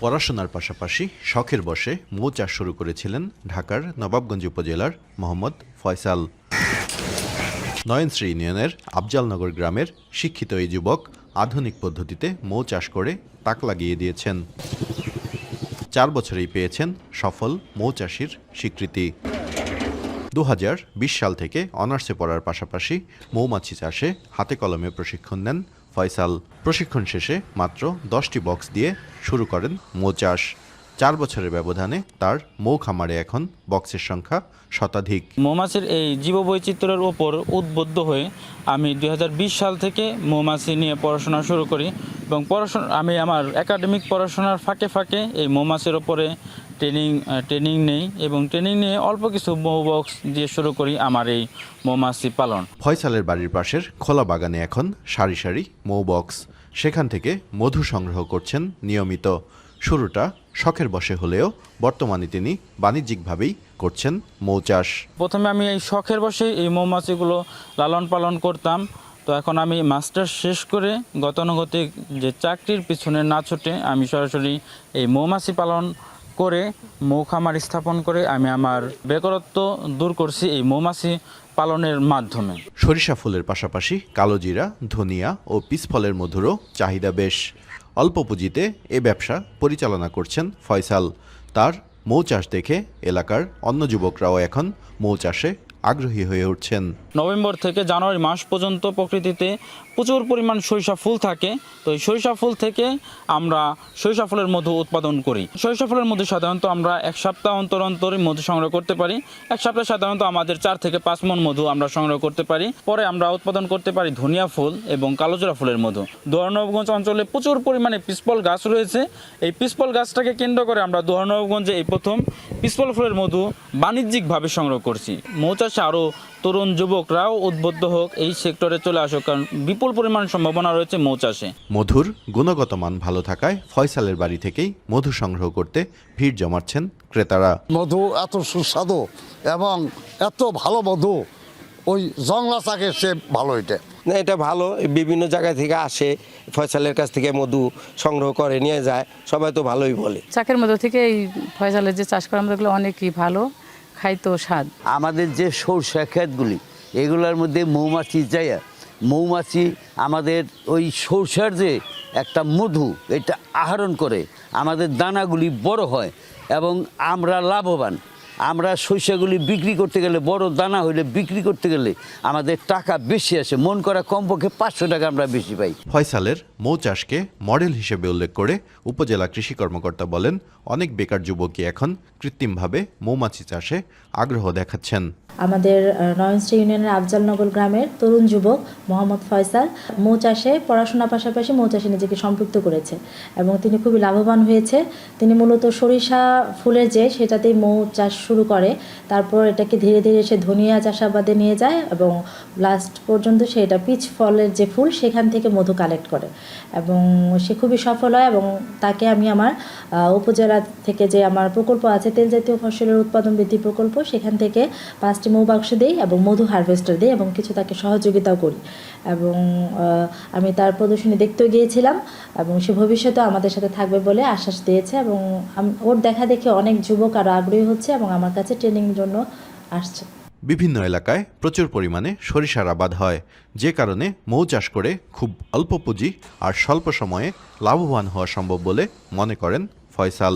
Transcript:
পড়াশোনার পাশাপাশি শখের বসে মৌ চাষ শুরু করেছিলেন ঢাকার নবাবগঞ্জ উপজেলার মোহাম্মদ ফয়সাল। নয়নশ্রী ইউনিয়নের আফজালনগর গ্রামের শিক্ষিত এই যুবক আধুনিক পদ্ধতিতে মৌ চাষ করে তাক লাগিয়ে দিয়েছেন। চার বছরেই পেয়েছেন সফল মৌ চাষির স্বীকৃতি। দু হাজার বিশ সাল থেকে অনার্সে পড়ার পাশাপাশি মৌমাছি চাষে হাতে কলমে প্রশিক্ষণ নেন ফয়সাল প্রশিক্ষণ শেষে মাত্র দশটি বক্স দিয়ে শুরু করেন মৌ চাষ চার বছরের ব্যবধানে তার মৌ খামারে এখন বক্সের সংখ্যা শতাধিক। মৌমাছির এই জীববৈচিত্র্যের ওপর উদ্বুদ্ধ হয়ে আমি দুই হাজার বিশ সাল থেকে মৌমাছি নিয়ে পড়াশোনা শুরু করি এবং পড়াশোনা আমি আমার একাডেমিক পড়াশোনার ফাঁকে ফাঁকে এই মৌমাছির ওপরে ট্রেনিং ট্রেনিং নেই এবং ট্রেনিং নিয়ে অল্প কিছু মৌ বক্স দিয়ে শুরু করি আমার এই মৌমাছি পালন। ফয়সালের বাড়ির পাশের খোলা বাগানে এখন সারি সারি মৌ বক্স সেখান থেকে মধু সংগ্রহ করছেন নিয়মিত। শুরুটা শখের বসে হলেও বর্তমানে তিনি বাণিজ্যিকভাবেই করছেন মৌ চাষ। প্রথমে আমি এই শখের বসে এই মৌমাছিগুলো লালন পালন করতাম। তো এখন আমি মাস্টার শেষ করে গতানুগতিক যে চাকরির পিছনে না ছুটে আমি সরাসরি এই মৌমাছি পালন করে মৌ খামার স্থাপন করে আমি আমার বেকারত্ব দূর করছি এই মৌমাছি পালনের মাধ্যমে। সরিষা ফুলের পাশাপাশি কালোজিরা ধনিয়া ও পিসফলের মধুরও চাহিদা বেশ। অল্প পুঁজিতে এ ব্যবসা পরিচালনা করছেন ফয়সাল। তার মৌ চাষ দেখে এলাকার অন্য যুবকরাও এখন মৌ চাষে আগ্রহী হয়ে উঠছেন। নভেম্বর থেকে জানুয়ারি মাস পর্যন্ত প্রকৃতিতে প্রচুর পরিমাণ সরিষা ফুল থাকে। তো এই সরিষা ফুল থেকে আমরা সরিষা ফুলের মধু উৎপাদন করি। সরিষা ফুলের মধু সাধারণত আমরা এক সপ্তাহ অন্তর অন্তরই মধু সংগ্রহ করতে পারি। এক সপ্তাহে সাধারণত আমাদের চার থেকে পাঁচ মন মধু আমরা সংগ্রহ করতে পারি। পরে আমরা উৎপাদন করতে পারি ধনিয়া ফুল এবং কালোজোড়া ফুলের মধু। দোয়ারনবগঞ্জ অঞ্চলে প্রচুর পরিমাণে পিসপল গাছ রয়েছে। এই পিসপল গাছটাকে কেন্দ্র করে আমরা দোয়ারনবগঞ্জে এই প্রথম পিসপল ফুলের মধু বাণিজ্যিকভাবে সংগ্রহ করছি। মৌচাষে আরও তরুণ যুবকরাও উদ্বুদ্ধ হোক এই সেক্টরে চলে আসুক কারণ বিপুল পরিমাণ সম্ভাবনা রয়েছে মৌচাষে। মধুর গুণগত মান ভালো থাকায় ফয়সালের বাড়ি থেকেই মধু সংগ্রহ করতে ভিড় জমাচ্ছেন ক্রেতারা। মধু এত সুস্বাদু এবং এত ভালো মধু ওই জংলা চাকের সে ভালো এটা। না এটা ভালো। বিভিন্ন জায়গা থেকে আসে ফয়সালের কাছ থেকে মধু সংগ্রহ করে নিয়ে যায় সবাই তো ভালোই বলে। চাকের মধ্যে থেকে এই ফয়সালের যে চাষ করা আমাদের অনেকই ভালো খাইতো স্বাদ। আমাদের যে সরষা ক্ষেতগুলি এগুলোর মধ্যে মৌমাছি যায়। মৌমাছি আমাদের ওই সরষার যে একটা মধু এটা আহরণ করে আমাদের দানাগুলি বড় হয় এবং আমরা লাভবান। আমরা শস্যগুলি বিক্রি করতে গেলে, বড় দানা হইলে বিক্রি করতে গেলে আমাদের টাকা বেশি আসে। মন করা কমপক্ষে পাঁচশো টাকা আমরা বেশি পাই। ফয়সালের মৌ চাষকে মডেল হিসেবে উল্লেখ করে উপজেলা কৃষি কর্মকর্তা বলেন, অনেক বেকার যুবকই এখন কৃত্রিমভাবে মৌমাছি চাষে আগ্রহ দেখাচ্ছেন। আমাদের নয়নশ্রী ইউনিয়নের আফজালনগর গ্রামের তরুণ যুবক মোহাম্মদ ফয়সাল মৌ চাষে পড়াশোনার পাশাপাশি মৌ চাষে নিজেকে সম্পৃক্ত করেছে এবং তিনি খুবই লাভবান হয়েছে। তিনি মূলত সরিষা ফুলের যে, সেটাতেই মৌ চাষ শুরু করে। তারপর এটাকে ধীরে ধীরে সে ধনিয়া চাষাবাদে নিয়ে যায় এবং লাস্ট পর্যন্ত সে এটা পিচ ফলের যে ফুল, সেখান থেকে মধু কালেক্ট করে। এবং সে খুবই সফল হয় এবং তাকে আমি আমার উপজেলা থেকে যে আমার প্রকল্প আছে, তেল জাতীয় ফসলের উৎপাদন বৃদ্ধি প্রকল্প, সেখান থেকে পাঁচটি মৌ বাক্স দিই এবং মধু হারভেস্টার দিই এবং কিছু তাকে সহযোগিতাও করি। এবং আমি তার প্রদর্শনী দেখতেও গিয়েছিলাম এবং সে ভবিষ্যতে আমাদের সাথে থাকবে বলে আশ্বাস দিয়েছে এবং ওর দেখা দেখে অনেক যুবক আরও আগ্রহী হচ্ছে এবং আমার কাছে ট্রেনিংয়ের জন্য আসছে। বিভিন্ন এলাকায় প্রচুর পরিমাণে সরিষার আবাদ হয়, যে কারণে মৌ চাষ করে খুব অল্প পুঁজি আর স্বল্প সময়ে লাভবান হওয়া সম্ভব বলে মনে করেন ফয়সাল।